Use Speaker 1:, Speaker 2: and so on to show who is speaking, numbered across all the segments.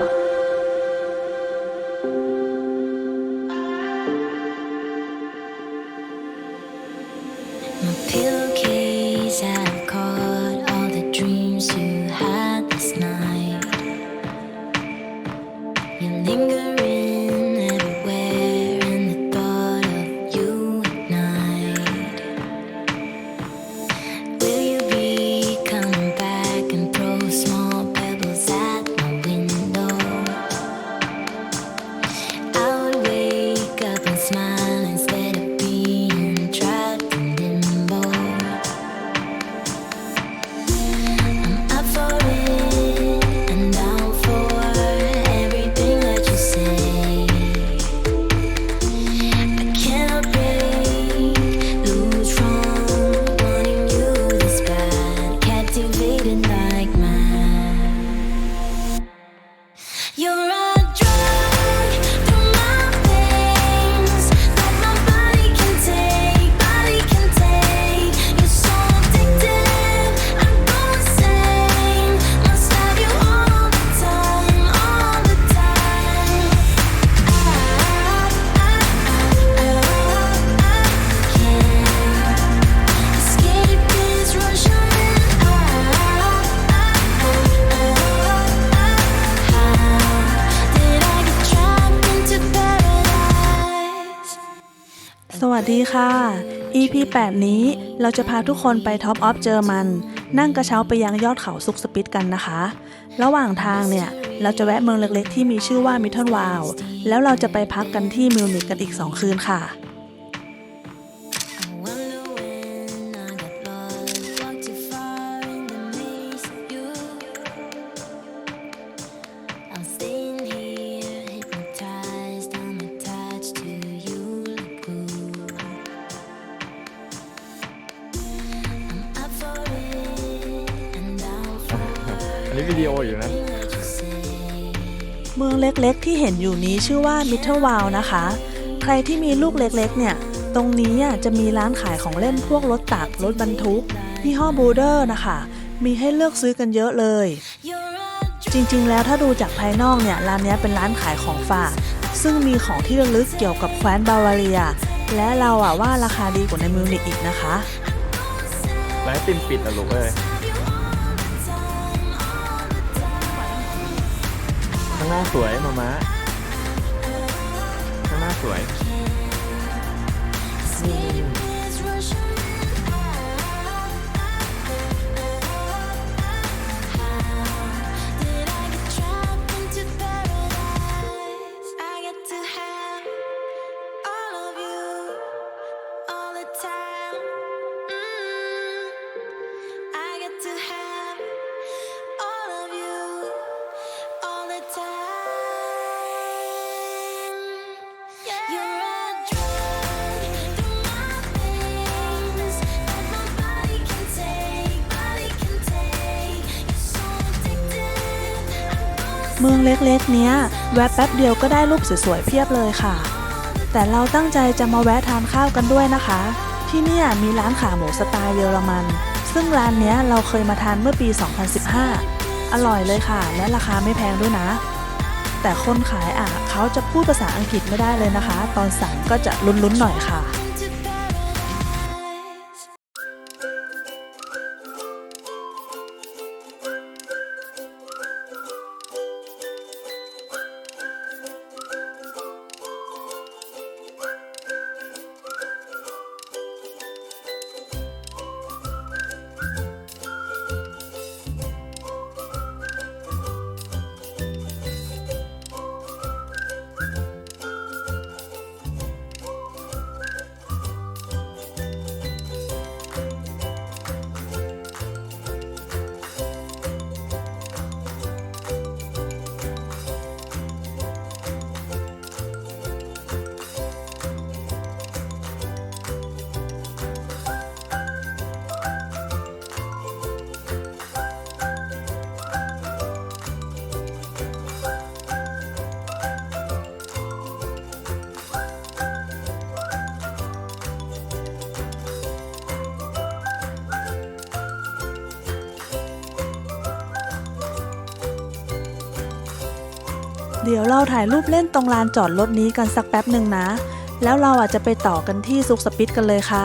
Speaker 1: My
Speaker 2: ค่ะ EP 8 นี้เราจะพาทุกคนไปท็อปออฟเจอร์มัน นั่งกระเช้าไปยังยอดเขาซุกสปิตกันนะคะ ระหว่างทางเนี่ย เราจะแวะเมืองเล็กๆ ที่มีชื่อว่ามิทเทิลวาลแล้วเราจะไปพักกันที่มิวนิกกันอีก 2 คืนค่ะ
Speaker 3: วิดีโออยู่นะ
Speaker 1: everything that you say.
Speaker 2: เมืองเล็กๆ ที่เห็นอยู่นี้ชื่อว่ามิทเทิลวาลนะคะ ใครที่มีลูกเล็กๆ เนี่ย ตรงนี้อะจะมีร้านขายของเล่นพวกรถตักรถบรรทุกยี่ห้อบูเดอร์นะคะ มีให้เลือกซื้อกันเยอะเลย
Speaker 1: You're a
Speaker 2: จริงๆ แล้วถ้าดูจากภายนอกเนี่ย ร้านเนี้ยเป็นร้านขายของฝาก ซึ่งมีของที่ระลึกเกี่ยวกับแคว้นบาวาเรีย และเราอะว่าราคาดีกว่าในมิวนิกอีกนะคะ
Speaker 3: ร้านไอติมปิดอะลูกเอ้ย หน้าสวยมามาข้างหน้าสวย
Speaker 2: เมืองเล็กๆ เนี้ย แวะแป๊บเดียวก็ได้รูปสวยๆเพียบเลยค่ะ แต่เราตั้งใจจะมาแวะทานข้าวกันด้วยนะคะ ที่เนี่ยมีร้านขาหมูสไตล์เยอรมัน ซึ่งร้านเนี้ยเราเคยมาทานเมื่อปี 2015 อร่อยเลยค่ะ และราคาไม่แพงด้วยนะ แต่คนขายอะเขาจะพูดภาษาอังกฤษไม่ได้เลยนะคะ ตอนสั่งก็จะลุ้นๆหน่อยค่ะ ดี๋ยวเราถ่ายรูปเล่นตรงลานจอดรถนี้กันสักแป๊บหนึ่งนะ แล้วเราอาจจะไปต่อกันที่ซุกสปิตกันเลยค่ะ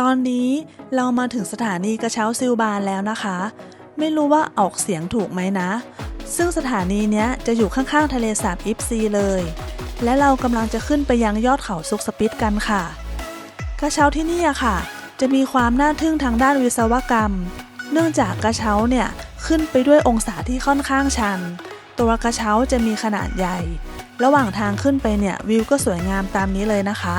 Speaker 2: ตอนนี้เรามาถึงสถานีกระเช้าซิลบานแล้วนะคะ ไม่รู้ว่าออกเสียงถูกไหมนะ ซึ่งสถานีเนี้ยจะอยู่ข้างๆทะเลสาบอิฟซีเลย และเรากำลังจะขึ้นไปยังยอดเขาซุกสปิตกันค่ะ กระเช้าที่นี่อะค่ะ จะมีความน่าทึ่งทางด้านวิศวกรรม เนื่องจากกระเช้าเนี่ยขึ้นไปด้วยองศาที่ค่อนข้างชัน ตัวกระเช้าจะมีขนาดใหญ่ ระหว่างทางขึ้นไปเนี่ยวิวก็สวยงามตามนี้เลยนะคะ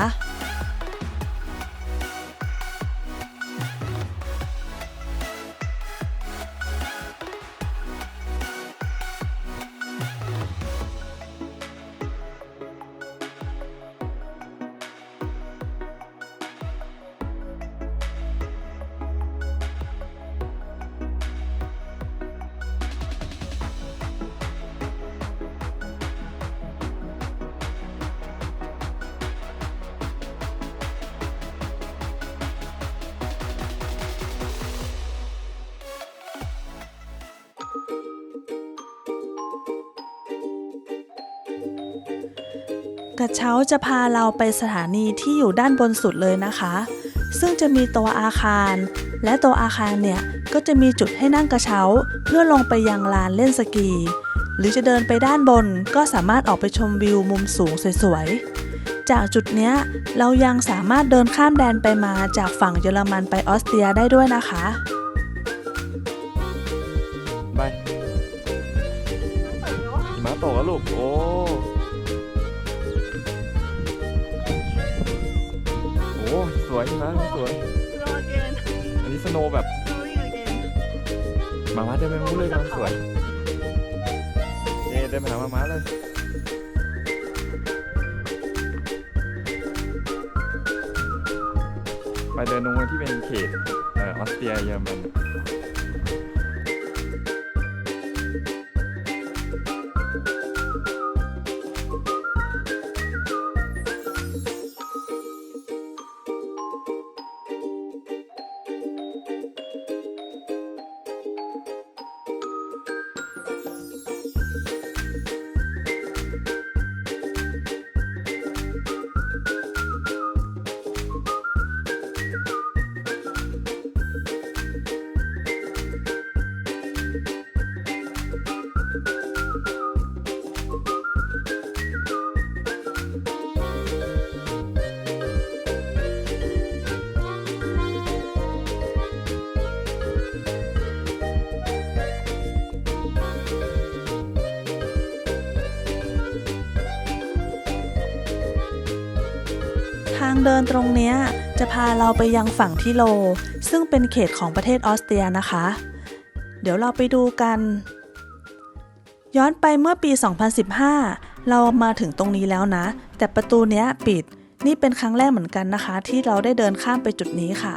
Speaker 2: กระเช้าจะพาเราไปสถานีที่อยู่ด้านบนสุดเลยนะคะ ซึ่งจะมีตัวอาคาร และตัวอาคารเนี่ยก็จะมีจุดให้นั่งกระเช้า เพื่อลงไปยังลานเล่นสกี หรือจะเดินไปด้านบนก็สามารถออกไปชมวิวมุมสูงสวยๆ จากจุดเนี้ยเรายังสามารถเดินข้ามแดนไปมาจากฝั่งเยอรมันไปออสเตรียได้ด้วยนะคะ
Speaker 3: สโนว์แบบมามาเดินไปมุ้งเลยกำลังสวยเอ๊เดินไปหามามาเลยไปเดินตรงที่เป็นเขตออสเตรียเยอรมัน
Speaker 2: เดินตรงเนี้ยจะพาเราไปยังฝั่งทิโล ซึ่งเป็นเขตของประเทศออสเตรียนะคะ เดี๋ยวเราไปดูกัน ย้อนไปเมื่อปี 2015 เรามาถึงตรงนี้แล้วนะ แต่ประตูเนี้ยปิด นี่เป็นครั้งแรกเหมือนกันนะคะ ที่เราได้เดินข้ามไปจุดนี้ค่ะ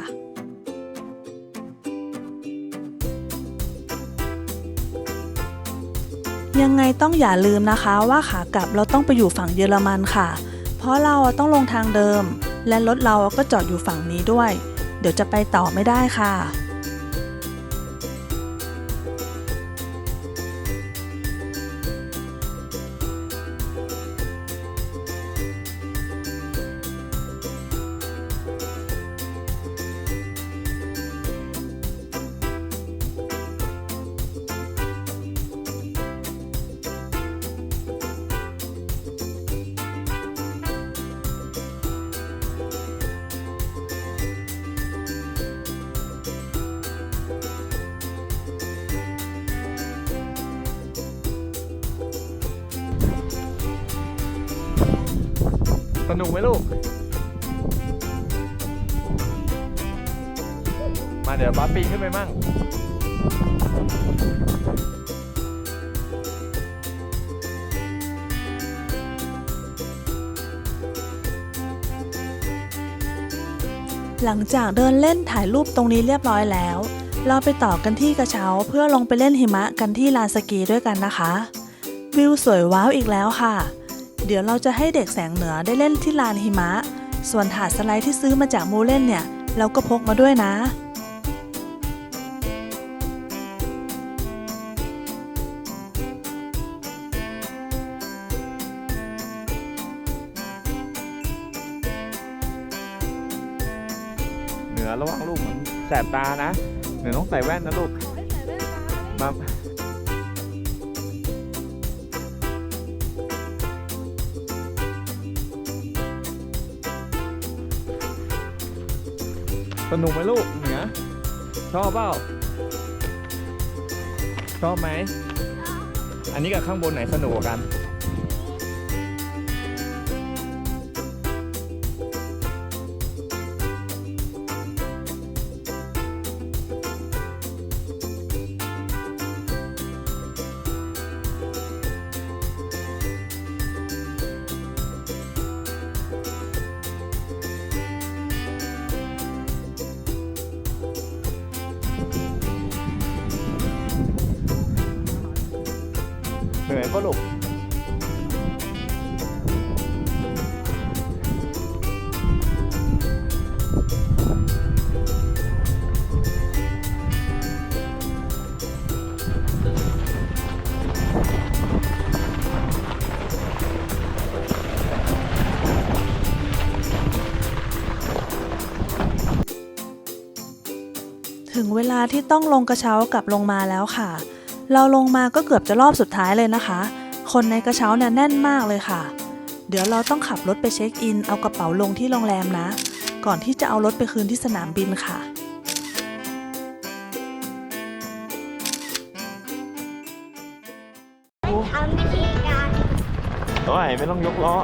Speaker 2: ยังไงต้องอย่าลืมนะคะว่าขากลับเราต้องไปอยู่ฝั่งเยอรมันค่ะ เพราะเราต้องลงทางเดิม และรถเราก็จอดอยู่ฝั่งนี้ด้วย เดี๋ยวจะไปต่อไม่ได้ค่ะ
Speaker 3: นุกไหมลูก มาเดี๋ยวบ้าปีนขึ้นไปมั่ง
Speaker 2: หลังจากเดินเล่นถ่ายรูปตรงนี้เรียบร้อยแล้ว เราไปต่อกันที่กระเช้าเพื่อลงไปเล่นหิมะกันที่ลานสกีด้วยกันนะคะ วิวสวยว้าวอีกแล้วค่ะ เดี๋ยวเราจะให้เด็กแสงเหนือได้เล่นที่ลานหิมะ ส่วนถาดสไลด์ที่ซื้อมาจากมูเล่นเนี่ย เราก็พกมาด้วยนะ
Speaker 3: เหนือระวังลูกมันแสบตานะ เหนือต้องใส่แว่นนะลูกมา สนุกไหมลูกเหนือชอบเปล่าชอบไหม อันนี้กับข้างบนไหนสนุกกว่ากัน ปะลูก
Speaker 2: ถึงเวลาที่ต้องลงกระเช้ากลับลงมาแล้วค่ะ เราลงมาก็เกือบจะรอบสุดท้ายเลยนะคะ คนในกระเช้าเนี่ยแน่นมากเลยค่ะ เดี๋ยวเราต้องขับรถไปเช็คอิน เอากระเป๋าลงที่โรงแรมนะ ก่อนที่จะเอารถไปคืนที่สนามบินค่ะ
Speaker 1: ทำวิธีการ
Speaker 3: โอ้ยไม่ต้องยกล้อ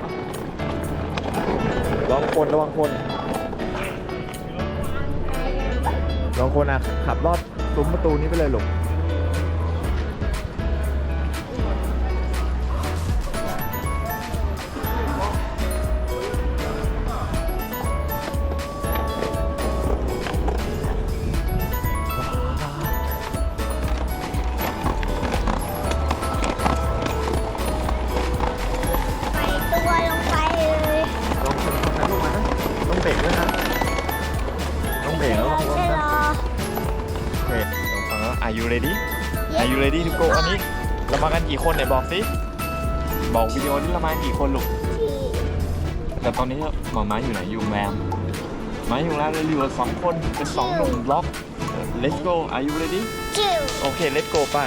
Speaker 3: ระวังคนระวังคนระวังคนอะขับลอดซุ้มประตูนี้ไปเลย
Speaker 1: หลู
Speaker 3: ก บอกวิดีโอนี้เรามากี่คนลูก แต่ตอนนี้หมอม้าอยู่ไหนอยู่โรงแรมม้าอยู่โรงแรมเลยอยู่กับสองคนเป็นสองหนุ่มบล็อก Let's go Are you ready
Speaker 1: จิ๋ว
Speaker 3: โอเค Let's go ไป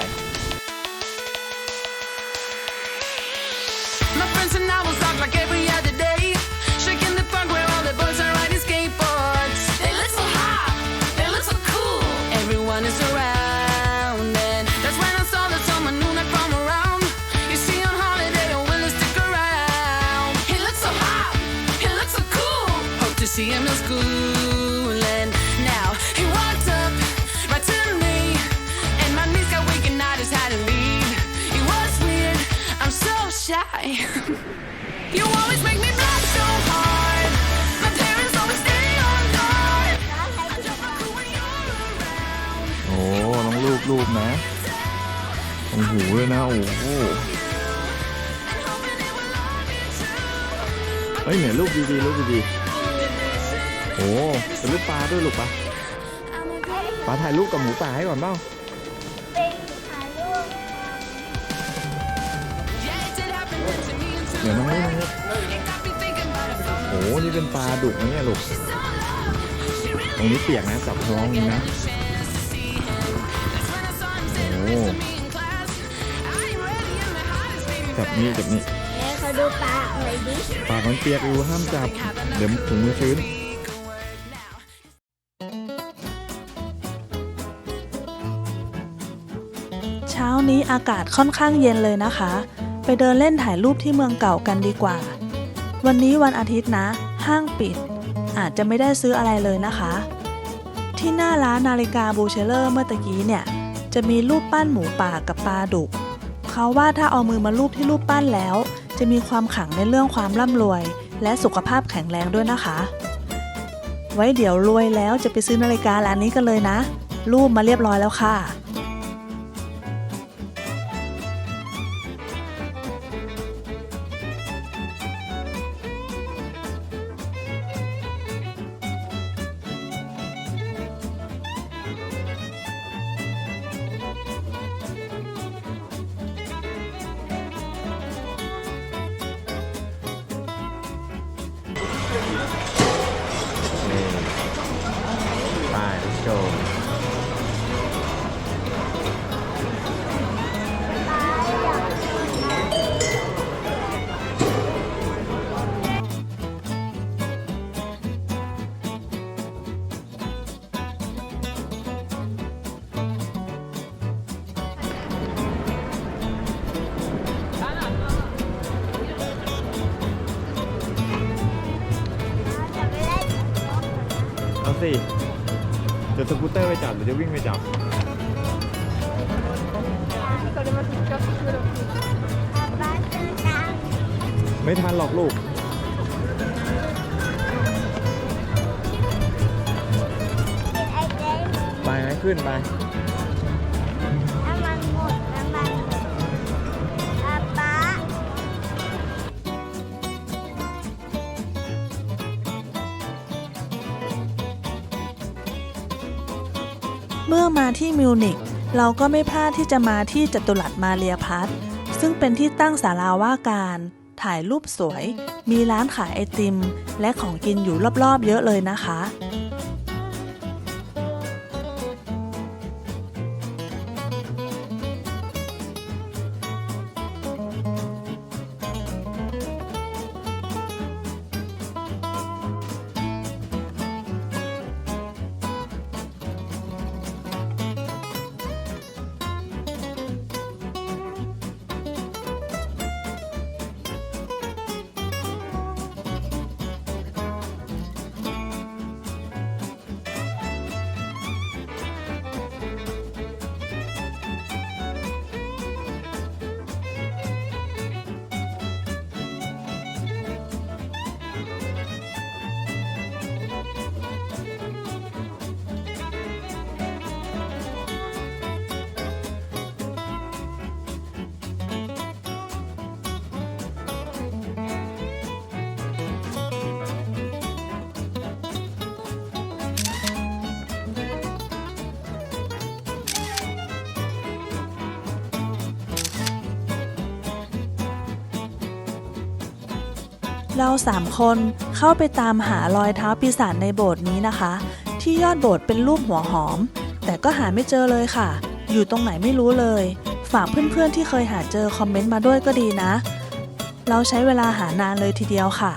Speaker 4: shy. you always make me blush so hard. My parents always stay on guard. I don't know when you're around.
Speaker 3: โอ้ต้องรูปรูปนะโอ้โหเลยนะ โอ้โหเฮ้ยเนี่ยรูปดีๆรูปดีๆโอ้เป็นรูปปลาด้วยลูกปะ
Speaker 1: เอามาด้วย
Speaker 3: ปลาถ่ายรูปกับหมูป่าให้ก่อนเปล่า
Speaker 1: นี่
Speaker 3: เป็นปลาดุกนะเนี่ยลูก
Speaker 4: so long. She really
Speaker 3: ตรงนี้เปียกนะจับท้องนี่นะ
Speaker 4: chance to see him. That's when I saw him sitting
Speaker 3: Oh.
Speaker 4: next to me in class. I ain't ready and my heart is beating
Speaker 3: จับนี่จับนี่
Speaker 1: เดี๋ยวเขาดูปลาอะไรดิ
Speaker 3: ปากมันเปียกอยู่ห้ามจับ เดี๋ยวถุงมือชื้น
Speaker 2: เช้านี้อากาศค่อนข้างเย็นเลยนะคะ ไปเดินเล่นถ่ายรูปที่เมืองเก่ากันดีกว่า วันนี้วันอาทิตย์นะ ห้างปิด อาจจะไม่ได้ซื้ออะไรเลยนะคะ ที่หน้าร้านนาฬิกาบูเชเลอร์เมื่อตะกี้เนี่ย จะมีรูปปั้นหมูป่ากับปลาดุกเขาว่าถ้าเอามือมาลูบที่รูปปั้นแล้ว จะมีความขังในเรื่องความร่ำรวย และสุขภาพแข็งแรงด้วยนะคะ ไว้เดี๋ยวรวยแล้วจะไปซื้อนาฬิการ้านนี้กันเลยนะ รูปมาเรียบร้อยแล้วค่ะ
Speaker 3: ตอร์ไปจับหรือจะวิ่งไปจับไม่ทันหรอกลูกไปไหมขึ้นไป
Speaker 2: เมื่อมาที่มิวนิกเราก็ไม่พลาดที่จะมาที่จัตุรัสมาเรียพัทซึ่งเป็นที่ตั้งศาลาว่าการ ถ่ายรูปสวย มีร้านขายไอติม และของกินอยู่รอบๆ เยอะเลยนะคะ เราสามคนเข้าไปตามหารอยเท้าปีศาจในโบสถ์นี้นะคะ ที่ยอดโบสถ์เป็นรูปหัวหอม แต่ก็หาไม่เจอเลยค่ะ อยู่ตรงไหนไม่รู้เลย ฝากเพื่อนๆที่เคยหาเจอคอมเมนต์มาด้วยก็ดีนะ เราใช้เวลาหานานเลยทีเดียวค่ะ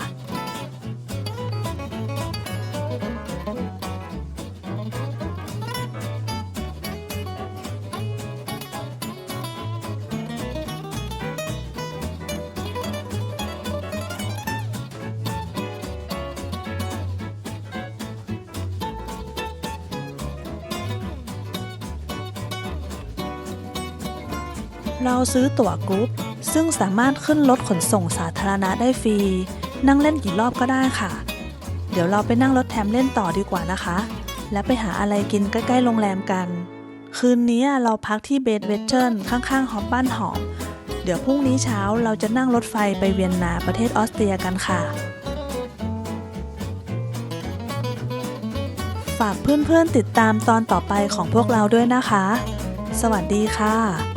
Speaker 2: ซื้อตั๋วกรุ๊ปซึ่งสามารถขึ้นรถขนส่งสาธารณะได้ฟรี นั่งเล่นกี่รอบก็ได้ค่ะ เดี๋ยวเราไปนั่งรถแทมเล่นต่อดีกว่านะคะ และไปหาอะไรกินใกล้ๆโรงแรมกัน คืนนี้เราพักที่เบดเวสเทิร์นข้างๆฮอปบ้านหอม เดี๋ยวพรุ่งนี้เช้าเราจะนั่งรถไฟไปเวียนนาประเทศออสเตรียกันค่ะ ฝากเพื่อนๆติดตามตอนต่อไปของพวกเราด้วยนะคะ สวัสดีค่ะ